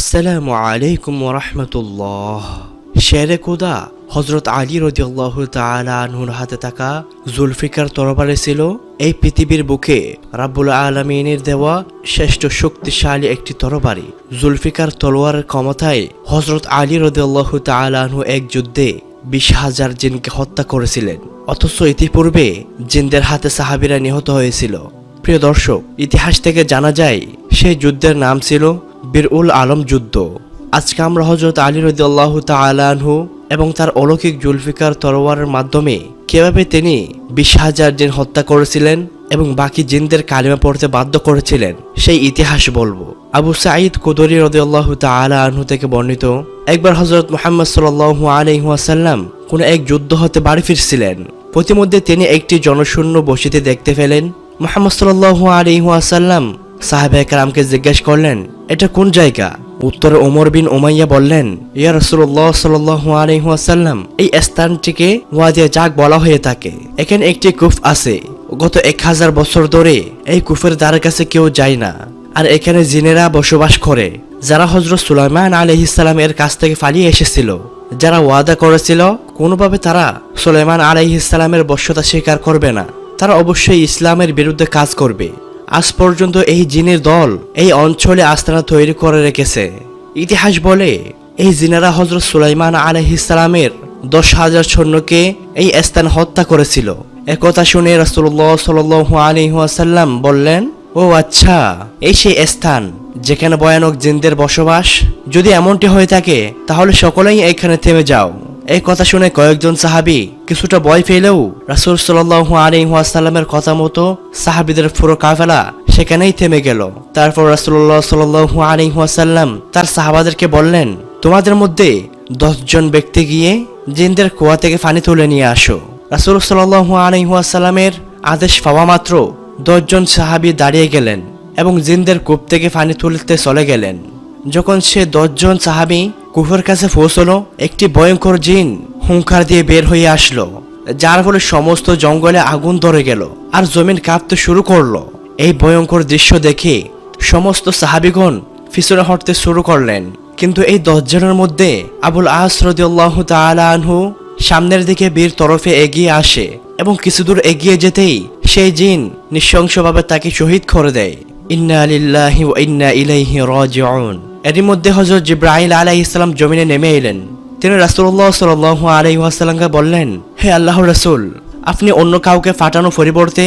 আসসালামু আলাইকুম রহমতুল্লাহ। শেরে কোদা হজরত আলী রদিয়াল্লাহ তালাহুর হাতে থাকা জুলফিকার তরবারে ছিল এই পৃথিবীর বুকে রাব্বুল আলমিনের দেওয়া শ্রেষ্ঠ শক্তিশালী একটি তরবারি। জুলফিকার তলোয়ারের ক্ষমতায় হজরত আলী রদিয়াল্লাহ তালাহু এক যুদ্ধে বিশ হাজার জিনকে হত্যা করেছিলেন। অথচ ইতিপূর্বে জিনদের হাতে সাহাবিরা নিহত হয়েছিল। প্রিয় দর্শক, ইতিহাস থেকে জানা যায়, সেই যুদ্ধের নাম ছিল বীর উল আলম যুদ্ধ। আজকে আমরা হজরত আলী রদিয়াল্লাহ তালাহু এবং তার অলৌকিক জুলফিকার তরোয়ারের মাধ্যমে কীভাবে তিনি বিশ হাজার জিন হত্যা করেছিলেন এবং বাকি জিনদের কালিমা পড়তে বাধ্য করেছিলেন, সেই ইতিহাস বলব। আবু সাঈদ কুদরি রদিয়াল্লাহ তালা আনহু থেকে বর্ণিত, একবার হজরত মোহাম্মদ সাল্লাল্লাহু আলহিহাসাল্লাম কোনো এক যুদ্ধ হতে বাড়ি ফিরছিলেন। প্রতিমধ্যে তিনি একটি জনশূন্য বসিতে দেখতে পেলেন। মোহাম্মদ সাল্লাল্লাহু আলহিহাসাল্লাম সাহেব একরামকে জিজ্ঞেস করলেন এটা কোন জায়গা? উত্তরে ওমর বিন ওমাইয়া বললেন, ইয়া রসুল্লাহ সাল্লাহ এই স্থানটিকে ওয়াদিয়া জাগ বলা হয়ে থাকে। এখানে একটি কুফ আছে। গত এক হাজার বছর ধরে এই কুফের দ্বার কাছে কেউ যায় না। আর এখানে জিনেরা বসবাস করে। যারা হজরত সুলাইমান আলহিসাল্লামের কাছ থেকে পালিয়ে এসেছিল, যারা ওয়াদা করেছিল, কোনোভাবে তারা সুলাইমান আলহিসাল্লামের বশ্যতা স্বীকার করবে না। তারা অবশ্যই ইসলামের বিরুদ্ধে কাজ করবে। আজ পর্যন্ত এই জিনের দল এই অঞ্চলে আস্তানা তৈরি করে রেখেছে। ইতিহাস বলে, এই জিনারা হজরত সুলাইমান আলহিসালামের দশ হাজার সৈন্যকে এই স্থান হত্যা করেছিল। একথা শুনে রসুল্লাহ সাল আলহাসাল্লাম বললেন, ও আচ্ছা এই সেই স্থান যেখানে ভয়ানক জিনদের বসবাস? যদি এমনটি হয়ে থাকে, তাহলে সকলেই এখানে থেমে যাও। এই কথা শুনে কয়েকজন সাহাবি, কিছুটা ভয় পেলেও রাসুল সাল্লাহু আলিহাসাল্লামের কথা মতো সাহাবিদের পুরো কাফেলা সেখানেই থেমে গেল। তারপর রাসুল্লাহ সাল্লাহু আলিহাসাল্লাম তার সাহাবাদেরকে বললেন, তোমাদের মধ্যে দশজন ব্যক্তি গিয়ে জিনদের কুয়া থেকে পানি তুলে নিয়ে আসো। রাসুল সাল্লাহু আলিহাসাল্লামের আদেশ পাওয়া মাত্র দশজন সাহাবি দাঁড়িয়ে গেলেন এবং জিনদের কূপ থেকে পানি তুলতে চলে গেলেন। যখন সে দশজন সাহাবি কুফের কাছে পৌঁছলো, একটি ভয়ঙ্কর জিন হুঙ্কার দিয়ে বের হয়ে আসলো, যার ফলে সমস্ত জঙ্গলে আগুন ধরে গেল আর জমিন কাঁপতে শুরু করল। এই ভয়ঙ্কর দৃশ্য দেখে সমস্ত সাহাবিগণ পিছনে হটতে শুরু করলেন। কিন্তু এই দশজনের মধ্যে আবুল আসরদুল্লাহ আনহু সামনের দিকে বীর তরফে এগিয়ে আসে এবং কিছু দূর এগিয়ে যেতেই সেই জিন নৃশংসভাবে তাকে শহীদ করে দেয়। ইন্না আলিল্লাহি এরই মধ্যে হজরত জিব্রাহিল আলাইহিস সালাম জমিনে নেমে এলেন। তিনি রাসুল্লাহ সাল্লাল্লাহু আলাইহি ওয়াসাল্লামকে বললেন, হে আল্লাহ রাসূল, আপনি অন্য কাউকে ফাটানো পরিবর্তে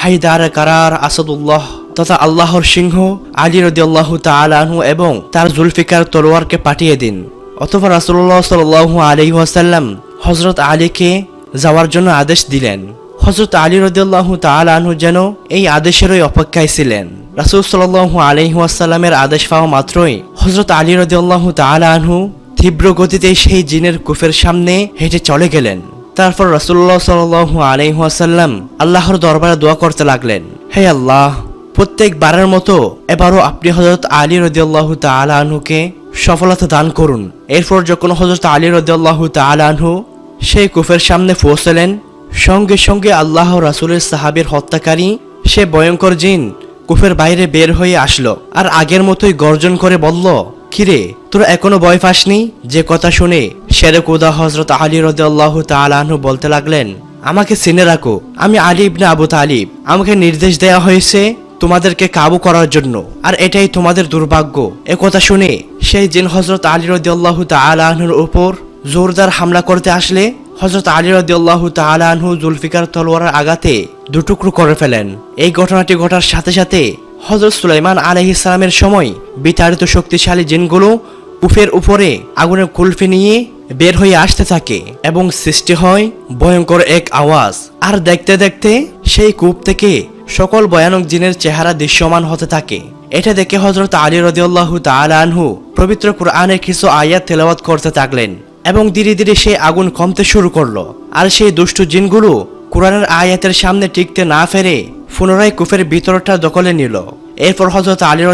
হাইদার কারার, আসাদুল্লাহ তথা আল্লাহর সিংহ আলী রদিয়াল্লাহু তাআলাহু এবং তার জুলফিকার তলোয়ারকে পাঠিয়ে দিন। অথবা রাসুল্লাহ আলাইহি ওয়াসাল্লাম হযরত আলীকে যাওয়ার জন্য আদেশ দিলেন। হজরত আলী রদিয়াল্লাহু তাআলাহু যেন এই আদেশেরই অপেক্ষায় ছিলেন। রাসূল সাল্লাল্লাহু আলাইহি ওয়াসাল্লামের আদেশ পাওয়া মাত্রই হজরত আলী রদিয়াল্লাহু তাআলাহু তীব্র গতিতে সেই জিনের কুফের সামনে হেঁটে চলে গেলেন। তারপর রাসূলুল্লাহ সাল্লাল্লাহু আলাইহি ওয়াসাল্লাম আল্লাহর দরবারে দোয়া করতে লাগলেন, হে আল্লাহ প্রত্যেকবারের মতো এবারও আপনি হজরত আলী রদিয়াল্লাহু তাআলাহুকে সফলতা দান করুন। এরপর যখন হজরত আলী রদিয়াল্লাহু তাআলাহু সেই কুফের সামনে পৌঁছলেন সঙ্গে সঙ্গে আল্লাহ রাসুলের সাহাবের হত্যাকারী, সে ভয়ঙ্কর জিন, কুফের বাইরে বের হয়ে আসলো আর আগের মতোই গর্জন করে বলল, কিরে, তোরা এখনও ভয় পাসনি? যে কথা শুনে শেরে কুদা হজরত আলী রদাল্লাহ তালাহু বলতে লাগলেন, আমাকে চিনে রাখো, আমি আলী ইবনে আবু তালিব। আমাকে নির্দেশ দেওয়া হয়েছে তোমাদেরকে কাবু করার জন্য, আর এটাই তোমাদের দুর্ভাগ্য। এ কথা শুনে সেই জিন হজরত আলী রদাল্লাহ তালাহুর উপর জোরদার হামলা করতে আসলে হজরত আলী রদিয়াল্লাহ তালাহু জুলফিকার তলোয়ারের আঘাতে দুটুকরো করে ফেলেন। এই ঘটনাটি ঘটার সাথে সাথে হজরত সুলাইমান আলহ ইসলামের সময় বিতাড়িত শক্তিশালী জিনগুলো উফের উপরে আগুনের কুলফি নিয়ে বের হয়ে আসতে থাকে এবং সৃষ্টি হয় ভয়ঙ্কর এক আওয়াজ। আর দেখতে দেখতে সেই কূপ থেকে সকল ভয়ানক জিনের চেহারা দৃশ্যমান হতে থাকে। এটা দেখে হজরত আলী রদিয়াল্লাহ তালাহু পবিত্র কোরআনের কিছু আয়াত তেলাওয়াত করতে থাকলেন। এবং ধীরে ধীরে সেই আগুন কমতে শুরু করল। আর সেই দুষ্টু জিনগুলো কোরআনের আয়াতের সামনে টিকতে না ফেরে পুনরায় কুফের ভিতরটা দখলে নিল। এরপর হজরত আলী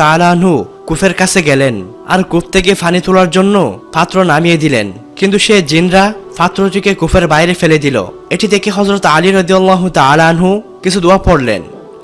তালাহু কুফের কাছে গেলেন আর কূপ থেকে ফানি তোলার জন্য পাত্র নামিয়ে দিলেন। কিন্তু সে জিনরা পাত্রটিকে কুফের বাইরে ফেলে দিল। এটি দেখে হজরত আলী রদিয়াল্লাহ তালাহু কিছু দোয়া পড়লেন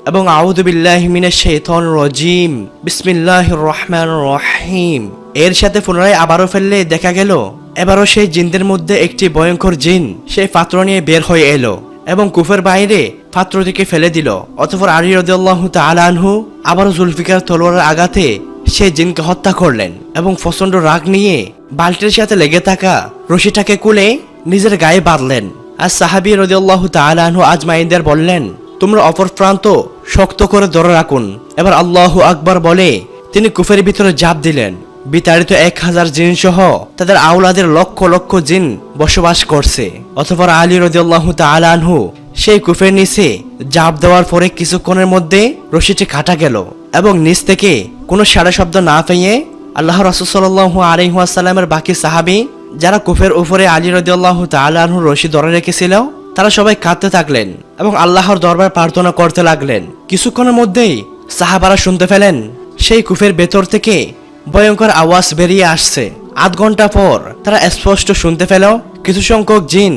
এবং আউদুবিল্লাহ মিনাশ শাইতান রজিম, বিসমিল্লাহির রহমান রহিম। এর সাথে পুনরায় আবারও ফেললে দেখা গেল এবারও সেই জিনদের মধ্যে একটি ভয়ঙ্কর জিন, সেই পাত্র নিয়ে বের হয়ে এলো এবং কুফের বাইরে পাত্রটিকে ফেলে দিল। অতঃপর আলী রদিয়াল্লাহু তাআলা আনহু আবারও জুলফিকার তলোয়ারের আঘাতে সে জিনকে হত্যা করলেন এবং প্রচণ্ড রাগ নিয়ে বাল্টির সাথে লেগে থাকা রশিটাকে কুলে নিজের গায়ে বাঁধলেন। আর সাহাবি রদিয়াল্লাহু তাআলা আনহু আজমাইনদের বললেন, তোমরা অপর প্রান্ত শক্ত করে ধরে রাখুন। এবার আল্লাহু আকবার বলে তিনি কুফের ভিতরে জাপ দিলেন। বিতাড়িত এক হাজার জিন সহ তাদের আওলাদের লক্ষ লক্ষ জিন বসবাস করছে। অথবা আলী রদিয়াল্লাহু তাআলা আনহু সেই কুফের নিচে জাপ দেওয়ার পরে কিছুক্ষণের মধ্যে রশিটি কাটা গেল এবং নিচ থেকে কোনো সাড়া শব্দ না পেয়ে আল্লাহ রসুল্লাহ আলিহাসাল্লামের বাকি সাহাবি যারা কুফের উপরে আলী রদিয়াল্লাহ তালু রশি ধরে রেখেছিল, তারা সবাই কাঁদতে থাকলেন এবং আল্লাহর দরবার প্রার্থনা করতে লাগলেন। কিছুক্ষণের মধ্যেই সাহাবারা শুনতে পেলেন সেই কুফের ভেতর থেকে ভয়ঙ্কর আওয়াজ বেরিয়ে আসছে। আধ ঘণ্টা পর তারা স্পষ্ট শুনতে পেল, কিছু সংখ্যক জিন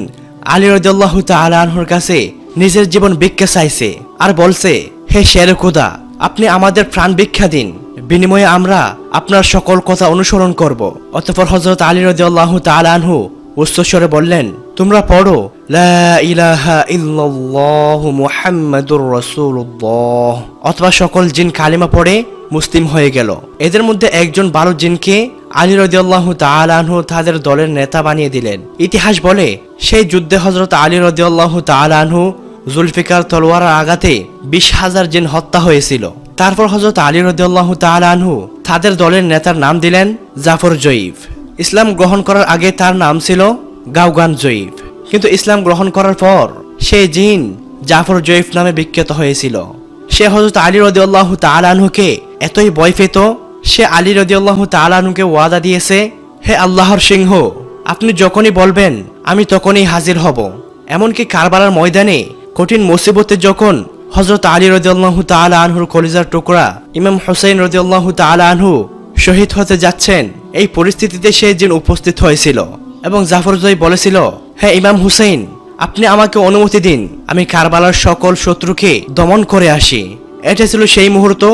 আলী রদিয়াল্লাহ তালহুর কাছে নিজের জীবন ভিক্ষা চাইছে আর বলছে, হে শের খুদা, আপনি আমাদের প্রাণ ভিক্ষা দিন। বিনিময়ে আমরা আপনার সকল কথা অনুসরণ করব। অতঃপর হজরত আলী রদিয়াল্লাহ তালানহু উচ্চস্বরে বললেন, তোমরা পড়ো মুহাম্মাদুর রাসূলুল্লাহ। অথবা সকল জিন কালিমা পড়ে মুসলিম হয়ে গেল। এদের মধ্যে একজন বারো জিনকে আলী রদিয়াল্লাহু তালানহু তাদের দলের নেতা বানিয়ে দিলেন। ইতিহাস বলে, সেই যুদ্ধে হজরত আলী রদিয়াল্লাহু তালানহু জুলফিকার তলোয়ার আঘাতে বিশ হাজার জিন হত্যা হয়েছিল। তারপর হজরত আলী রদিয়াল্লাহু তালানহু তাদের দলের নেতার নাম দিলেন জাফর জয়ীফ। ইসলাম গ্রহণ করার আগে তার নাম ছিল গাউগান জয়ীফ। কিন্তু ইসলাম গ্রহণ করার পর সেই জিন জাফর জয়ীফ নামে বিখ্যাত হয়েছিল। সে হজরত আলী রদিয়াল্লাহু তালানহুকে এতই ভয় পেত, সে আলী রদিয়াল্লাহু তালানহুকে ওয়াদা দিয়েছে, হে আল্লাহর সিংহ, আপনি যখনই বলবেন, আমি তখনই হাজির হব। এমনকি কারবালার ময়দানে কঠিন মুসিবতে যখন হজরত আলী রদিয়াল্লাহু তাআলা আনহুর কলিজার টুকরা ইমাম হোসেন রদিয়াল্লাহু তাআলা আনহু শহীদ হতে যাচ্ছেন, এই পরিস্থিতিতে সে জিন উপস্থিত হয়েছিল এবং জাফর জয় বলেছিল হ্যাঁ ইমাম হুসেন আপনি আমাকে অনুমতি দিন, আমি কারবালার সকল শত্রুকে দমন করে আসি। এটা ছিল সেই মুহূর্ত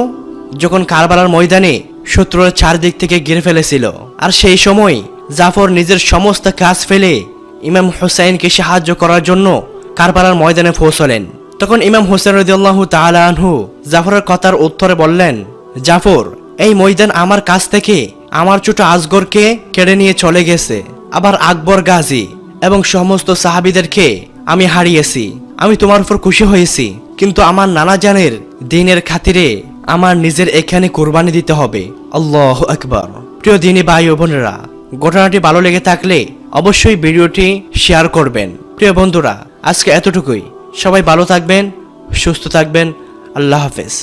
যখন কারবালার ময়দানে শত্রুরা চারদিক থেকে ঘিরে ফেলেছিল। আর সেই সময় জাফর নিজের সমস্ত কাজ ফেলে ইমাম হুসাইনকে সাহায্য করার জন্য কারবালার ময়দানে পৌঁছলেন। তখন ইমাম হোসেন রদিয়াল্লাহু তাআলা আনহু জাফরের কথার উত্তরে বললেন, জাফর, এই ময়দান আমার কাছ থেকে আমার ছোট আজগরকে কেড়ে নিয়ে চলে গেছে। আবার আকবর গাজী এবং সমস্ত সাহাবিদেরকে আমি হারিয়েছি। আমি তোমার উপর খুশি হয়েছি, কিন্তু আমার নানা জানের দিনের খাতিরে আমার নিজের এখানে কোরবানি দিতে হবে। আল্লাহ একবার প্রিয় দিনী ভাই ও বোনেরা, ঘটনাটি ভালো লেগে থাকলে অবশ্যই ভিডিওটি শেয়ার করবেন। প্রিয় বন্ধুরা, আজকে এতটুকুই। সবাই ভালো থাকবেন, সুস্থ থাকবেন। আল্লাহ হাফেজ।